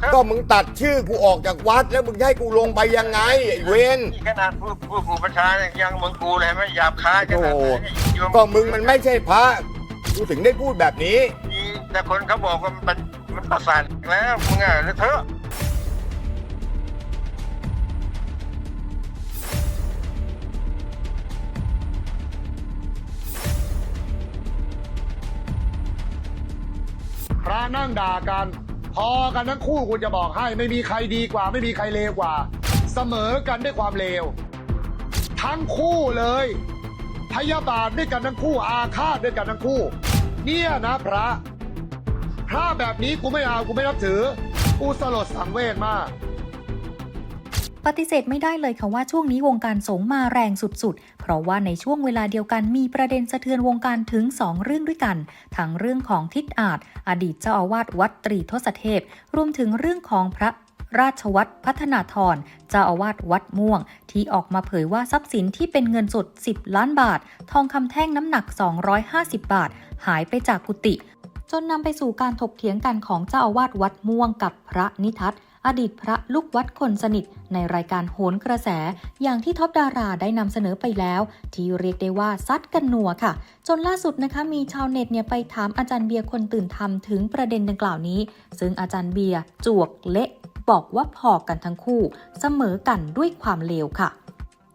เถอะก็มึงตัดชื่อกูออกจากวัด แล้วมึงจะให้กูลงไปยังไงไอ้เวนนี่ขนาดผู้ผู้ผู้ประชาเนี่ยยังเมืองกูเลยไหมหยาบคายขนาดไหนเนี่ยโยก็มึงมันไม่ใช่พระกูถึงได้พูดแบบนี้ มีแต่คนเขาบอกว่ามันมันประสาทแล้วมึงอะเลอะเถอะ พระนั่งด่ากัน พอกันทั้งคู่คุณจะบอกให้ไม่มีใครดีกว่า ไม่มีใครเลวกว่า เสมอกันด้วยความเลว ทั้งคู่เลย พยาบาทด้วยกันทั้งคู่อาฆาตด้วยกันทั้งคู่ เนี่ยนะพระ พระแบบนี้กูไม่เอากูไม่นับถือ กูสลดสังเวชมากปฏิเสธไม่ได้เลยค่ะว่าช่วงนี้วงการสงฆ์มาแรงสุดๆ ราะว่าในช่วงเวลาเดียวกันมีประเด็นสะเทือนวงการถึง 2 เรื่องด้วยกัน ทั้งเรื่องของทิศอาจ อดีตเจ้าอาวาสวัดตรีทศเทพ รวมถึงเรื่องของพระราชวัตรพัฒนาธรเจ้าอาวาสวัดม่วง ที่ออกมาเผยว่าทรัพย์สินที่เป็นเงินสด 10 ล้านบาท ทองคำแท่งน้ำหนัก 250 บาท หายไปจากกุฏิจนนำไปสู่การถกเถียงกันของเจ้าอาวาสวัดม่วงกับพระนิทัศน์ อดีตพระลูกวัดคนสนิท ในรายการโหนกระแส อย่างที่ท็อปดาราได้นำเสนอไปแล้ว ที่เรียกได้ว่าซัดกันนัวค่ะ จนล่าสุดนะคะมีชาวเน็ตเนี่ยไปถามอาจารย์เบียร์คนตื่นธรรมถึงประเด็นดังกล่าวนี้ ซึ่งอาจารย์เบียร์จวกเละบอกว่าพอกันทั้งคู่ เสมอกันด้วยความเลวค่ะ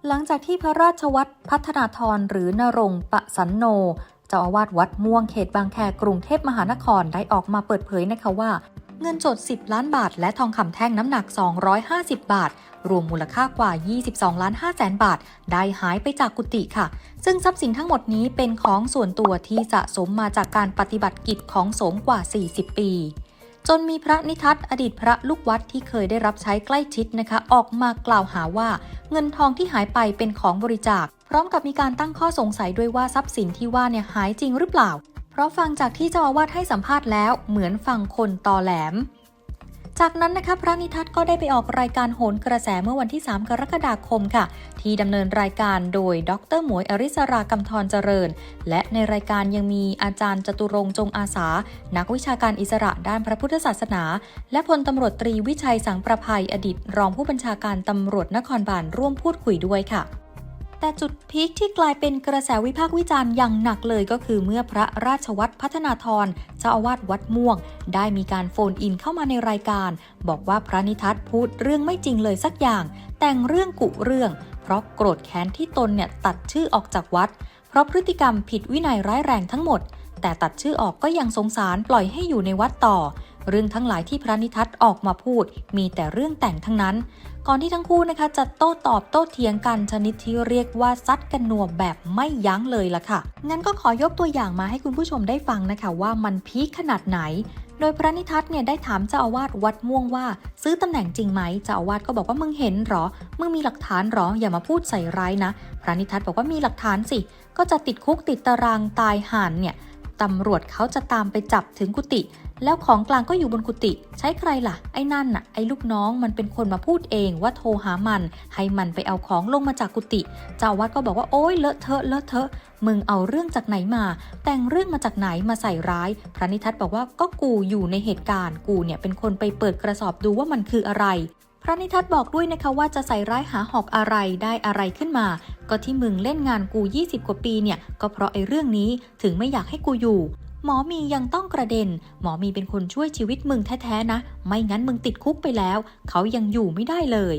หลังจากที่พระราชวัตรพัฒนาธรหรือนรงปะสันโนเจ้าอาวาสวัดม่วงเขตบางแคกรุงเทพมหานครได้ออกมาเปิดเผยนะคะว่า เงินสด 10 ล้านบาท และทองคำแท่งน้ำหนัก 250 บาท รวมมูลค่ากว่า 22 ล้าน5แสนบาท ได้หายไปจากกุฏิค่ะ ซึ่งทรัพย์สินทั้งหมดนี้เป็นของส่วนตัวที่สะสมมาจากการปฏิบัติกิจของสงฆ์กว่า 40 ปีจนมีพระนิทัศน์อดีตพระลูกวัดที่เคยได้รับใช้ใกล้ชิดนะคะ ออกมากล่าวหาว่า เงินทองที่หายไปเป็นของบริจาค พร้อมกับมีการตั้งข้อสงสัยด้วยว่าทรัพย์สินที่ว่าเนี่ยหายจริงหรือเปล่า เพราะฟังจากที่เจ้าอาวาสให้สัมภาษณ์แล้วเหมือนฟังคนตอแหลม จากนั้นนะคะพระนิทัศน์ก็ได้ไปออกรายการโหนกระแสเมื่อวันที่ 3 กรกฎาคมค่ะ ที่ดำเนินรายการโดยดรหมวยอริสรากำธรเจริญ และในรายการยังมีอาจารย์จตุรงจงอาสา นักวิชาการอิสระด้านพระพุทธศาสนา และพลตำรวจตรีวิชัยสังประภัยอดีต รองผู้บัญชาการตำรวจนครบาลร่วมพูดคุยด้วยค่ะ แต่จุดพีคที่กลายเป็นกระแสวิพากษ์วิจารณ์อย่างหนักเลยก็คือเมื่อพระราชวัตรพัฒนาธรเจ้าอาวาสวัดม่วง ได้มีการโฟนอินเข้ามาในรายการ บอกว่าพระนิทัศน์พูดเรื่องไม่จริงเลยสักอย่าง แต่งเรื่องกุเรื่อง เพราะโกรธแค้นที่ตนเนี่ยตัดชื่อออกจากวัด เพราะพฤติกรรมผิดวินัยร้ายแรงทั้งหมด แต่ตัดชื่อออกก็ยังสงสารปล่อยให้อยู่ในวัดต่อ เรื่องทั้งหลายที่พระนิทัศน์ออกมาพูด มีแต่เรื่องแต่งทั้งนั้น ก่อนที่ทั้งคู่นะคะจะโต้ตอบโต้เถียงกันชนิดที่เรียกว่าซัดกันหนวแบบไม่ยั้งเลยล่ะค่ะ งั้นก็ขอยกตัวอย่างมาให้คุณผู้ชมได้ฟังนะคะว่ามันพีคขนาดไหน โดยพระนิทัศน์เนี่ยได้ถามเจ้าอาวาสวัดม่วงว่าซื้อตำแหน่งจริงไหมเจ้าอาวาสก็บอกว่ามึงเห็นเหรอ มึงมีหลักฐานหรออย่ามาพูดใส่ร้ายนะ พระนิทัศน์บอกว่ามีหลักฐานสิ ก็จะติดคุกติดตารางตายห่านเนี่ยตำรวจเขาจะตามไปจับถึงกุฏิ แล้วของกลางก็อยู่บนกุฏิใช้ใครล่ะ ไอ้นั่นน่ะ ไอ้ลูกน้องมันเป็นคนมาพูดเองว่าโทรหามัน ให้มันไปเอาของลงมาจากกุฏิเจ้าวาดก็บอกว่าโอ๊ยเลอะเทอะเลอะเทอะมึงเอาเรื่องจากไหนมา แต่งเรื่องมาจากไหนมาใส่ร้าย พระนิทัศน์บอกว่าก็กูอยู่ในเหตุการณ์ กูเนี่ยเป็นคนไปเปิดกระสอบดูว่ามันคืออะไรพระนิทัศน์บอกด้วยนะคะว่าจะใส่ร้ายหาหอกอะไรได้อะไรขึ้นมา ก็ที่มึงเล่นงานกู 20 กว่าปีเนี่ย ก็เพราะไอ้เรื่องนี้ถึงไม่อยากให้กูอยู่ หมอมียังต้องกระเด็น หมอมีเป็นคนช่วยชีวิตมึงแท้ๆนะ ไม่งั้นมึงติดคุกไปแล้ว เขายังอยู่ไม่ได้เลย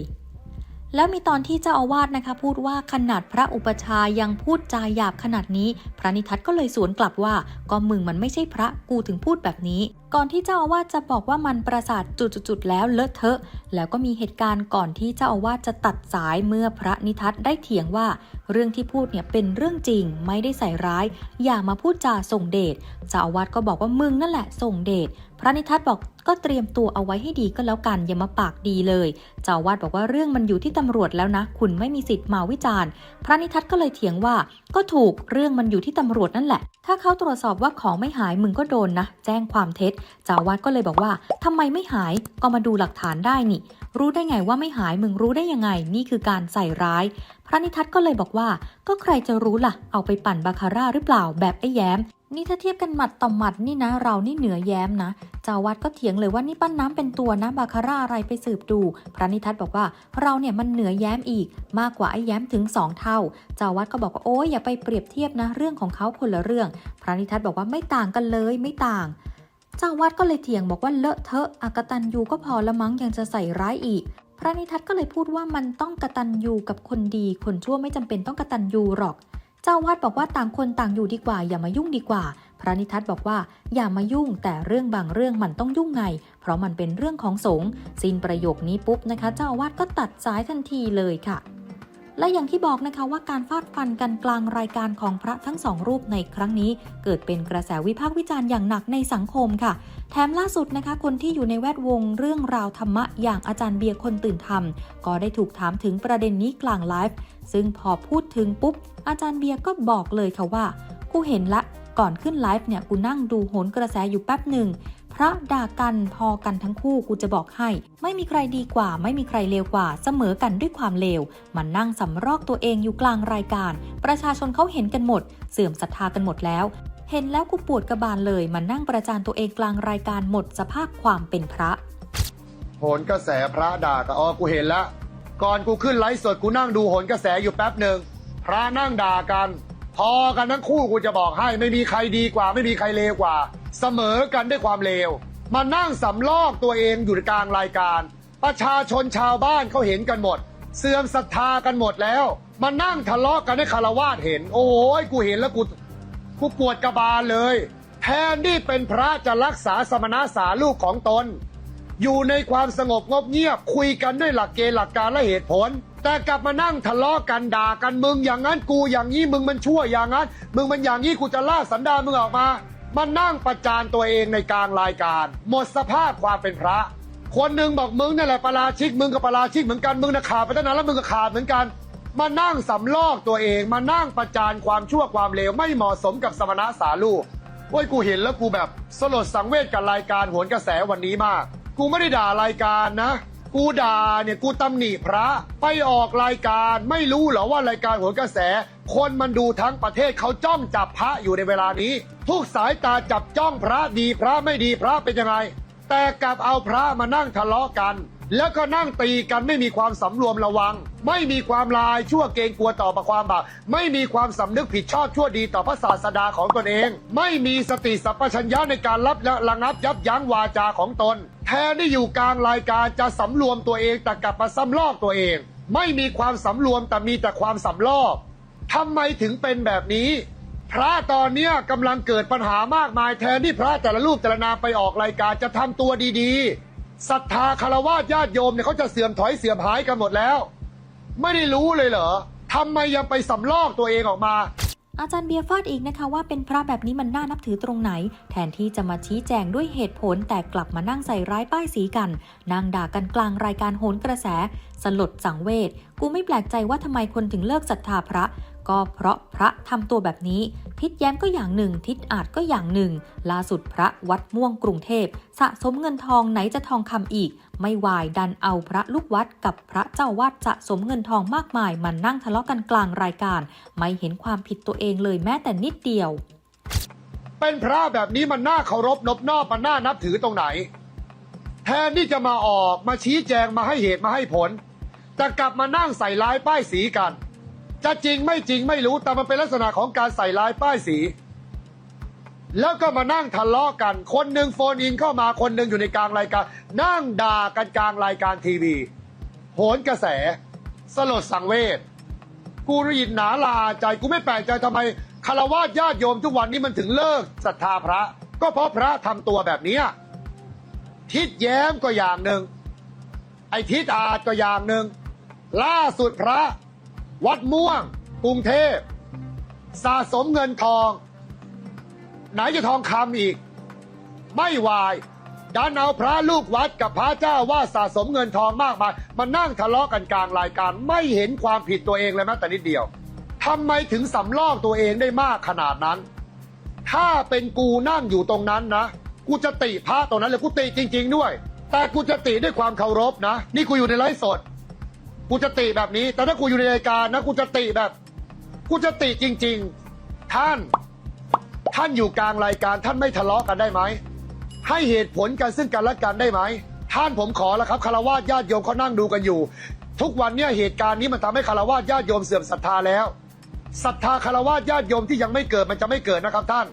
แล้วมีตอนที่เจ้าอาวาสนะคะ พูดว่าขนาดพระอุปชาย,ยังพูดจาหยาบขนาดนี้ พระนิทัศน์ก็เลยสวนกลับว่า ก็มึงมันไม่ใช่พระกูถึงพูดแบบนี้ ก่อนที่เจ้าอาวาสจะบอกว่ามันประสาทจุดๆๆแล้วเลอะเทอะ แล้วก็มีเหตุการณ์ก่อนที่เจ้าอาวาสจะตัดสายเมื่อพระนิทัศน์ได้เถียงว่า เรื่องที่พูดเนี่ยเป็นเรื่องจริงไม่ได้ใส่ร้าย อย่ามาพูดจาส่งเดชเจ้าอาวาสก็บอกว่ามึงนั่นแหละส่งเดชพระนิทัศน์บอกก็เตรียมตัวเอาไว้ให้ดีก็แล้วกันอย่ามาปากดีเลย เจ้าวาสบอกว่าเรื่องมันอยู่ที่ตำรวจแล้วนะ คุณไม่มีสิทธิ์มาวิจารณ์ พระนิทัศน์ก็เลยเถียงว่า ก็ถูกเรื่องมันอยู่ที่ตำรวจนั่นแหละ ถ้าเขาตรวจสอบว่าของไม่หายมึงก็โดนนะ แจ้งความเท็จ เจ้าวาสก็เลยบอกว่าทำไมไม่หายก็มาดูหลักฐานได้นี่ รู้ได้ไงว่าไม่หายมึงรู้ได้ยังไง นี่คือการใส่ร้าย พระนิทัศน์ก็เลยบอกว่า ก็ใครจะรู้ล่ะ เอาไปปั่นบาคาร่าหรือเปล่าแบบไอ้แย้ม นี่ถ้าเทียบกันหมัดต่อหมัดนี่นะ เรานี่เหนือแย้มนะเจ้าวัดก็เถียงเลยว่านี่ปั้นน้ำเป็นตัวนะบาคาร่าอะไรไปสืบดู พระนิทัศน์บอกว่าเราเนี่ยมันเหนือแย้มอีก มากกว่าไอ้แย้มถึงสองเท่า เจ้าวัดก็บอกว่าโอ้ยอย่าไปเปรียบเทียบนะ เรื่องของเขาคนละเรื่อง พระนิทัศน์บอกว่าไม่ต่างกันเลยไม่ต่าง เจ้าวัดก็เลยเถียงบอกว่าเลอะเทอะอากตันยูก็พอละมั้งยังจะใส่ร้ายอีกพระนิทัศน์ก็เลยพูดว่ามันต้องกตัญญูกับคนดี คนชั่วไม่จำเป็นต้องกตัญญูหรอก เจ้าวาดบอกว่าต่างคนต่างอยู่ดีกว่าอย่ามายุ่งดีกว่า พระนิทัศน์บอกว่าอย่ามายุ่ง แต่เรื่องบางเรื่องมันต้องยุ่งไง เพราะมันเป็นเรื่องของสงฆ์สิ้นประโยคนี้ปุ๊บนะคะ เจ้าอาวาดก็ตัดสายทันทีเลยค่ะ และอย่างที่บอกนะคะว่าการฟาดฟันกันกลางรายการของพระทั้งสองรูปในครั้งนี้ เกิดเป็นกระแสวิพากษ์วิจารณ์อย่างหนักในสังคมค่ะ แถมล่าสุดนะคะ คนที่อยู่ในแวดวงเรื่องราวธรรมะอย่างอาจารย์เบียร์คนตื่นธรรม ก็ได้ถูกถามถึงประเด็นนี้กลางไลฟ์ซึ่งพอพูดถึงปุ๊บ อาจารย์เบียร์ก็บอกเลยค่ะว่ากูเห็นละก่อนขึ้นไลฟ์เนี่ยกูนั่งดูโหนกระแสอยู่แป๊บหนึ่ง พระด่ากันพอกันทั้งคู่กูจะบอกให้ ไม่มีใครดีกว่า ไม่มีใครเลวกว่า เสมอกันด้วยความเลวมันนั่งสำรอกตัวเองอยู่กลางรายการ ประชาชนเขาเห็นกันหมด เสื่อมศรัทธากันหมดแล้ว เห็นแล้วกูปวดกระบาลเลยมันนั่งประจานตัวเองกลางรายการหมดสภาพความเป็นพระโหนกระแสพระด่าก็อ๋อกูเห็นแล้วก่อนกูขึ้นไลฟ์สดกูนั่งดูโหนกระแสอยู่แป๊บหนึ่งพระนั่งด่ากัน พอกันทั้งคู่กูจะบอกให้ ไม่มีใครดีกว่า ไม่มีใครเลวกว่า เสมอกันด้วยความเลว มานั่งสำลอกตัวเองอยู่กลางรายการ ประชาชนชาวบ้านเขาเห็นกันหมด เสื่อมศรัทธากันหมดแล้ว มานั่งทะเลาะกันให้คารวาสเห็น โอ้ยกูเห็นแล้วกูกูปวดกระบาลเลย แทนที่เป็นพระจะรักษาสมณะสาลูกของตน อยู่ในความสงบงบเงียบคุยกันด้วยหลักเกณฑ์หลักการและเหตุผล แต่กลับมานั่งทะเลาะกันด่ากันมึงอย่างนั้นกูอย่างนี้มึงมันชั่วอย่างนั้น มึงมันอย่างนี้กูจะล่าสันดานมึงออกมา มานั่งประจานตัวเองในกลางรายการ หมดสภาพความเป็นพระ คนหนึ่งบอกมึงนั่นแหละประราชิกมึงกับประราชิกเหมือนกันมึงนะขาดไปตั้งนานแล้วมึงก็ขาดเหมือนกัน มานั่งสำลอกตัวเองมานั่งประจานความชั่วความเลวไม่เหมาะสมกับสมณะสาลูกโอ้ยกูเห็นแล้วกูแบบสลดสังเวชกับรายการโหนกระแสวันนี้มาก กูไม่ได้ด่ารายการนะ กูด่าเนี่ยกูตำหนิพระไปออกรายการ ไม่รู้เหรอว่ารายการหัวกระแส คนมันดูทั้งประเทศเขาจ้องจับพระอยู่ในเวลานี้ ทุกสายตาจับจ้องพระดีพระไม่ดีพระเป็นยังไง แต่กลับเอาพระมานั่งทะเลาะกัน แล้วก็นั่งตีกันไม่มีความสำรวมระวัง ไม่มีความลายชั่วเกรงกลัวต่อประความบาปไม่มีความสำนึกผิดชอบชั่วดีต่อพระศาสดาของตนเอง ไม่มีสติสัพพัญญะในการรับและระงับยับยั้งวาจาของตน แทนที่อยู่กลางรายการจะสำรวมตัวเองแต่กลับมาซ้ำลอกตัวเอง ไม่มีความสำรวมแต่มีแต่ความสำลอกทำไมถึงเป็นแบบนี้ พระตอนเนี้ยกำลังเกิดปัญหามากมายแทนที่พระแต่ละรูปแต่ละนามไปออกรายการจะทำตัวดีๆศรัทธาคารวะญาติโยมเนี่ยเขาจะเสื่อมถอยเสื่อมหายกันหมดแล้ว ไม่ได้รู้เลยเหรอทำไมยังไปสำลอกตัวเองออกมา อาจารย์เบียร์ฟาดอีกนะคะว่าเป็นพระแบบนี้มันน่านับถือตรงไหน แทนที่จะมาชี้แจงด้วยเหตุผลแต่กลับมานั่งใส่ร้ายป้ายสีกันนั่งด่ากันกลางรายการโหนกระแส สลดสังเวชกูไม่แปลกใจว่าทำไมคนถึงเลิกศรัทธาพระ ก็เพราะพระทำตัวแบบนี้ ทิศแย้มก็อย่างหนึ่ง ทิศอาจก็อย่างหนึ่ง ล่าสุดพระวัดม่วงกรุงเทพ สะสมเงินทองไหนจะทองคำอีก ไม่วายดันเอาพระลูกวัดกับพระเจ้าวาดสะสมเงินทองมากมายมันนั่งทะเลาะกันกลางรายการ ไม่เห็นความผิดตัวเองเลยแม้แต่นิดเดียว เป็นพระแบบนี้มันน่าเคารพนบนอบมันน่านับถือตรงไหน แทนที่จะมาออกมาชี้แจงมาให้เหตุมาให้ผลแต่กลับมานั่งใส่ร้ายป้ายสีกัน จะจริงไม่จริงไม่รู้แต่มันเป็นลักษณะของการใส่ร้ายป้ายสี แล้วก็มานั่งทะเลาะกัน คนหนึ่งโฟนอินเข้ามาคนหนึ่งอยู่ในกลางรายการ นั่งด่ากันกลางรายการทีวีโหนกระแส สลดสังเวชกูได้ยินหนาลาใจกูไม่แปลกใจทำไมคารวะญาติโยมทุกวันนี้มันถึงเลิกศรัทธาพระ ก็เพราะพระทำตัวแบบนี้ทิศแย้มก็อย่างหนึ่งไอ้ทิศอาจก็อย่างหนึ่งล่าสุดพระ วัดม่วง กรุงเทพ สะสมเงินทอง ไหนจะทองคำอีก ไม่วาย ดันเอาพระลูกวัดกับพระเจ้าว่าสะสมเงินทองมากมายมานั่งทะเลาะกันกลางรายการ ไม่เห็นความผิดตัวเองเลยแม้แต่นิดเดียวทำไมถึงสำลอกตัวเองได้มากขนาดนั้น ถ้าเป็นกูนั่งอยู่ตรงนั้นนะ กูจะติพระตรงนั้นเลยกูติจริง ๆ ด้วย แต่กูจะติด้วยความเคารพนะ นี่กูอยู่ในไลฟ์สด กูจะติแบบนี้ แต่ถ้ากูอยู่ในรายการนะกูจะติแบบ กูจะติจริง ๆ ท่าน ท่านอยู่กลางรายการท่านไม่ทะเลาะกันได้ไหม ให้เหตุผลกันซึ่งกันและกันได้ไหม ท่านผมขอแล้วครับคารวะญาติโยมเขานั่งดูกันอยู่ ทุกวันเนี้เหตุการณ์นี้มันทำให้คารวะญาติโยมเสื่อมศรัทธาแล้วศรัทธาคารวะญาติโยมที่ยังไม่เกิดมันจะไม่เกิดนะครับ ท่าน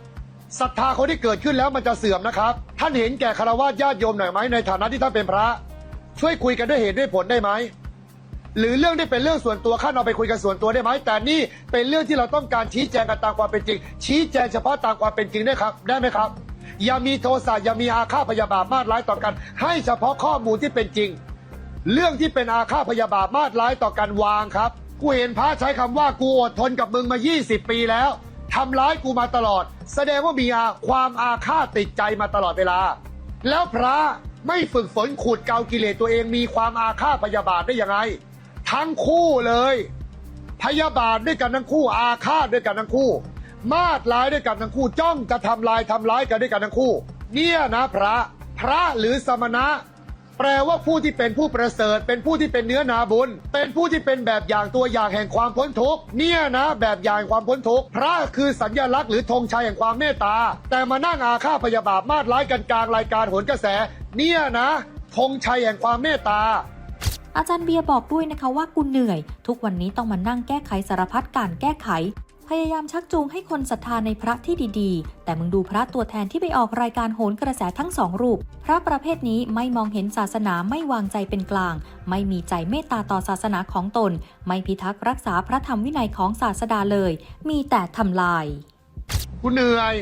ศรัทธาคนที่เกิดขึ้นแล้วมันจะเสื่อมนะครับ ท่านเห็นแก่คารวะญาติโยมหน่อยไหมในฐานะที่ท่านเป็นพระ ช่วยคุยกันด้วยเหตุด้วยผลได้ไหม หรือเรื่องที่เป็นเรื่องส่วนตัวข้าเอาไปคุยกันส่วนตัวได้ไหมแต่นี่เป็นเรื่องที่เราต้องการชี้แจงกันตามความเป็นจริง ชี้แจงเฉพาะตามความเป็นจริงได้ครับ ได้ไหมครับ อย่ามีโทสะอย่ามีอาฆาตพยาบาทมาดร้ายต่อกัน ให้เฉพาะข้อมูลที่เป็นจริง เรื่องที่เป็นอาฆาตพยาบาทมาดร้ายต่อกันวางครับกูเห็นพระใช้คำว่ากูอดทนกับมึงมา 20 ปีแล้วทำร้ายกูมาตลอด แสดงว่ามีอาความอาฆาตติดใจมาตลอดเวลา แล้วพระไม่ฝึกฝนขูดเกากิเลสตัวเองมีความอาฆาตพยาบาทได้ยังไง ทั้งคู่เลย พยาบาทด้วยกันทั้งคู่ อาฆาตด้วยกันทั้งคู่ มาดร้ายด้วยกันทั้งคู่ จ้องจะทำลายทำร้ายกันด้วยกันทั้งคู่ เนี่ยนะพระ พระหรือสมณะ แปลว่าผู้ที่เป็นผู้ประเสริฐ เป็นผู้ที่เป็นเนื้อนาบุญ เป็นผู้ที่เป็นแบบอย่างตัวอย่างแห่งความพ้นทุกข์ เนี่ยนะแบบอย่างความพ้นทุกข์ พระคือสัญลักษณ์หรือธงชัยแห่งความเมตตา แต่มานั่งอาฆาตพยาบาทมาดร้ายกันกลางรายการโหนกระแส เนี่ยนะธงชัยแห่งความเมตตา อาจารย์เบียร์บอกด้วยนะคะว่ากูเหนื่อย ทุกวันนี้ต้องมานั่งแก้ไขสารพัดการแก้ไข พยายามชักจูงให้คนศรัทธาในพระที่ดีๆ แต่มึงดูพระตัวแทนที่ไปออกรายการโหนกระแสทั้งสองรูป พระประเภทนี้ไม่มองเห็นศาสนาไม่วางใจเป็นกลาง ไม่มีใจเมตตาต่อศาสนาของตน ไม่พิทักษ์รักษาพระธรรมวินัยของศาสดาเลย มีแต่ทำลายกูเหนื่อย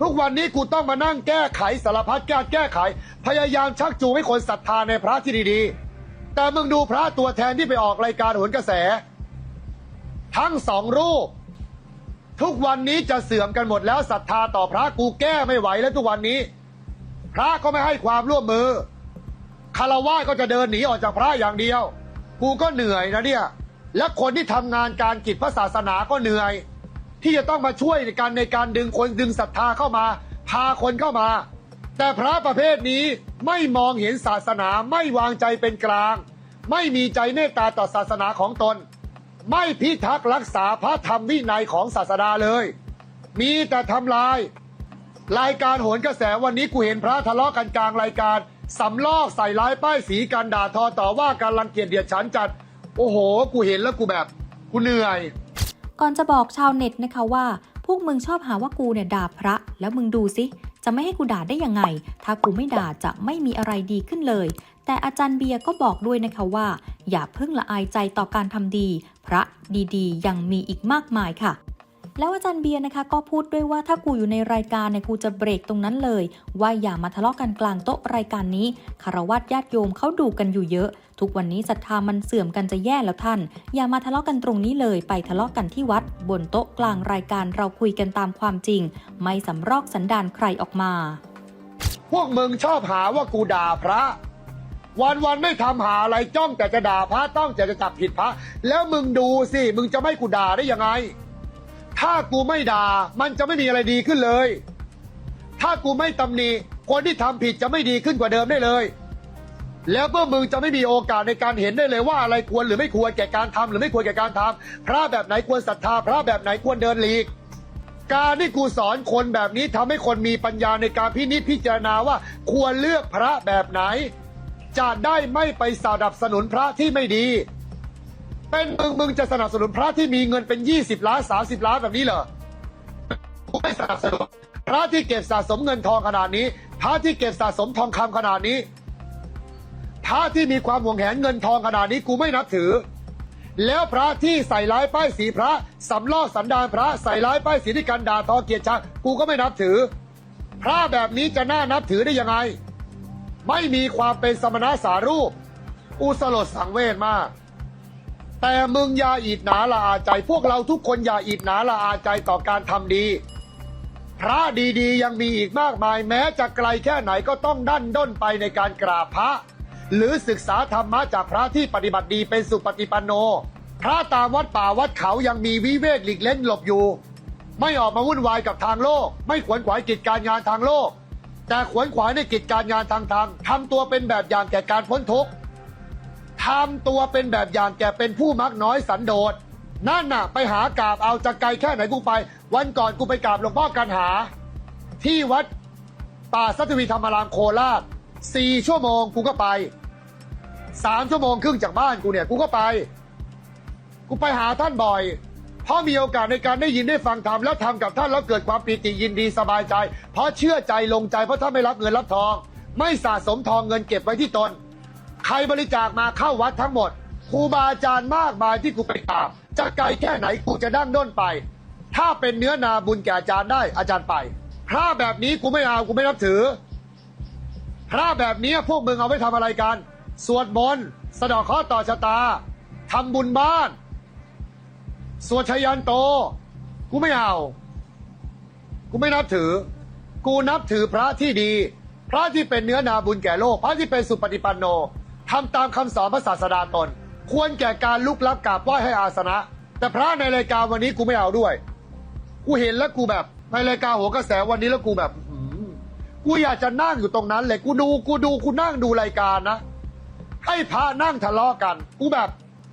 ทุกวันนี้กูต้องมานั่งแก้ไขสารพัดการแก้ไข พยายามชักจูงให้คนศรัทธาในพระที่ดีๆ แต่มึงดูพระตัวแทนที่ไปออกรายการโหนกระแส ทั้งสองรูป ทุกวันนี้จะเสื่อมกันหมดแล้วศรัทธาต่อพระกูแก้ไม่ไหวแล้วทุกวันนี้ พระก็ไม่ให้ความร่วมมือคารวะก็จะเดินหนีออกจากพระอย่างเดียว กูก็เหนื่อยนะเนี่ย และคนที่ทำงานการกิจพระศาสนาก็เหนื่อย ที่จะต้องมาช่วยในการในการดึงคนดึงศรัทธาเข้ามา พาคนเข้ามา แต่พระประเภทนี้ไม่มองเห็นศาสนาไม่วางใจเป็นกลาง ไม่มีใจเมตตาต่อศาสนาของตน ไม่พิทักษ์รักษาพระธรรมวินัยของศาสดาเลย มีแต่ทำลาย รายการโหนกระแสวันนี้กูเห็นพระทะเลาะกันกลางรายการสำลอกใส่ร้ายป้ายสีการด่าทอต่อว่าการรังเกียจเดียดฉันจัด โอ้โห กูเห็นแล้วกูแบบกูเหนื่อย ก่อนจะบอกชาวเน็ตนะคะว่า พวกมึงชอบหาว่ากูเนี่ยด่าพระ แล้วมึงดูสิ จะไม่ให้กูด่าได้ยังไง ถ้ากูไม่ด่าจะไม่มีอะไรดีขึ้นเลย แต่อาจารย์เบียร์ก็บอกด้วยนะคะว่า อย่าเพิ่งละอายใจต่อการทำดี พระดีๆ ยังมีอีกมากมายค่ะ แล้วอาจารย์เบียร์นะคะ ก็พูดด้วยว่าถ้ากูอยู่ในรายการเนี่ยกูจะเบรกตรงนั้นเลย ว่าอย่ามาทะเลาะกันกลางโต๊ะรายการนี้คารวะญาติโยมเขาดูกันอยู่เยอะ ทุกวันนี้ศรัทธามันเสื่อมกันจะแย่แล้วท่าน อย่ามาทะเลาะกันตรงนี้เลย ไปทะเลาะกันที่วัด บนโต๊ะกลางรายการเราคุยกันตามความจริง ไม่สำรอกสันดานใครออกมา พวกมึงชอบหาว่ากูด่าพระวันวันไม่ทำหาอะไรจ้องแต่จะด่าพระต้องแต่จะจับผิดพระ แล้วมึงดูสิ มึงจะไม่กูด่าได้ยังไง ถ้ากูไม่ด่ามันจะไม่มีอะไรดีขึ้นเลย ถ้ากูไม่ตำหนิคนที่ทำผิดจะไม่ดีขึ้นกว่าเดิมได้เลย แล้วเมื่อมึงจะไม่มีโอกาสในการเห็นได้เลยว่าอะไรควรหรือไม่ควรแก่การทำหรือไม่ควรแก่การทำพระแบบไหนควรศรัทธา พระแบบไหนควรเดินหลีกการที่กูสอนคนแบบนี้ทำให้คนมีปัญญาในการพินิจพิจารณาว่าควรเลือกพระแบบไหน จะได้ไม่ไปสนับสนุนพระที่ไม่ดี เป็นมึงมึงจะสนับสนุนพระที่มีเงินเป็น 20 ล้าน 30 ล้านแบบนี้เหรอกูไม่สนับสนุนพระที่เก็บสะสมเงินทองขนาดนี้ พระที่เก็บสะสมทองคำขนาดนี้ พระที่มีความหวงแหนเงินทองขนาดนี้กูไม่นับถือ แล้วพระที่ใส่ร้ายป้ายสีพระสำลอกสันดานพระใส่ร้ายป้ายสีที่กันด่าทอเกียรติชังกูก็ไม่นับถือ พระแบบนี้จะน่านับถือได้ยังไง ไม่มีความเป็นสมณะสารูป อุสลดสังเวชมาก แต่มึงอย่าอิดหนาละอาใจ พวกเราทุกคนอย่าอิดหนาละอาใจต่อการทำดี พระดีๆ ยังมีอีกมากมายแม้จะไกลแค่ไหนก็ต้องดันด้นไปในการกราบพระ หรือศึกษาธรรมะจากพระที่ปฏิบัติดีเป็นสุปฏิปันโน พระตามวัดป่าวัดเขายังมีวิเวกหลีกเล่นหลบอยู่ ไม่ออกมาวุ่นวายกับทางโลก ไม่ขวนขวายกิจการงานทางโลก แต่ขวนขวายในกิจการงานทางธรรมทำตัวเป็นแบบอย่างแก่การพ้นทุกข์ ทำตัวเป็นแบบอย่างแก่เป็นผู้มักน้อยสันโดษนั่นน่ะ ไปหากราบเอาจะไกลแค่ไหนกูไป วันก่อนกูไปกราบหลวงพ่อกันหา ที่วัดป่าสัตวีธรรมารามโคราชสี่ชั่วโมงกูก็ไปสามชั่วโมงครึ่งจากบ้านกูเนี่ยกูก็ไป กูไปหาท่านบ่อย เพราะมีโอกาสในการได้ยินได้ฟังธรรมแล้วทำกับท่านแล้วเกิดความปีติยินดีสบายใจ เพราะเชื่อใจลงใจเพราะท่านไม่รับเงินรับทอง ไม่สะสมทองเงินเก็บไว้ที่ตน ใครบริจาคมาเข้าวัดทั้งหมดครูบาอาจารย์มากมายที่กูไปกราบจะไกลแค่ไหนกูจะดั้งด้นไป ถ้าเป็นเนื้อนาบุญแก่อาจารย์ได้อาจารย์ไปพระแบบนี้กูไม่เอากูไม่นับถือพระแบบนี้พวกมึงเอาไว้ทำอะไรกัน สวดมนต์สะดอกข้อต่อชะตาทำบุญบ้าน สวดชยันโต กูไม่เอา กูไม่นับถือ กูนับถือพระที่ดี พระที่เป็นเนื้อนาบุญแก่โลก พระที่เป็นสุปฏิปันโน ทำตามคำสอนพระศาสดาตน ควรแก่การลุกลับกราบไหว้ให้อาสนะ แต่พระในรายการวันนี้กูไม่เอาด้วย กูเห็นแล้วกูแบบในรายการหัวกระแสวันนี้แล้วกูแบบกูอยากจะนั่งอยู่ตรงนั้นเลยกูดูกูดูกูนั่งดูรายการนะ ให้พระนั่งทะเลาะกัน กูแบบ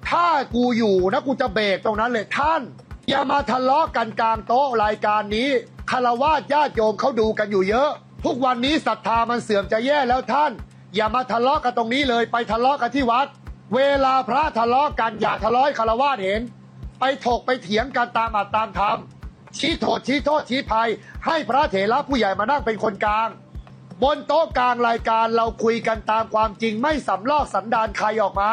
ถ้ากูอยู่นะกูจะเบรกตรงนั้นเลยท่าน อย่ามาทะเลาะกันกลางโต๊ะรายการนี้คารวะญาติโยมเขาดูกันอยู่เยอะ ทุกวันนี้ศรัทธามันเสื่อมจะแย่แล้วท่าน อย่ามาทะเลาะกันตรงนี้เลยไปทะเลาะกันที่วัด เวลาพระทะเลาะกันอย่าทะเลาะคารวะเห็น ไปถกไปเถียงกันตามอัตตามธรรมชี้โทษชี้โทษชี้ภัย ให้พระเถระผู้ใหญ่มานั่งเป็นคนกลาง บนโต๊ะกลางรายการเราคุยกันตามความจริงไม่สำลอกสันดานใครออกมา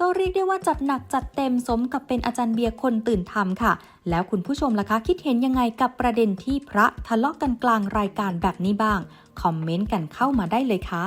ก็เรียกได้ว่าจัดหนักจัดเต็มสมกับเป็นอาจารย์เบียร์คนตื่นธรรมค่ะ แล้วคุณผู้ชมล่ะคะ คิดเห็นยังไงกับประเด็นที่พระทะเลาะกันกลางรายการแบบนี้บ้าง คอมเมนต์กันเข้ามาได้เลยค่ะ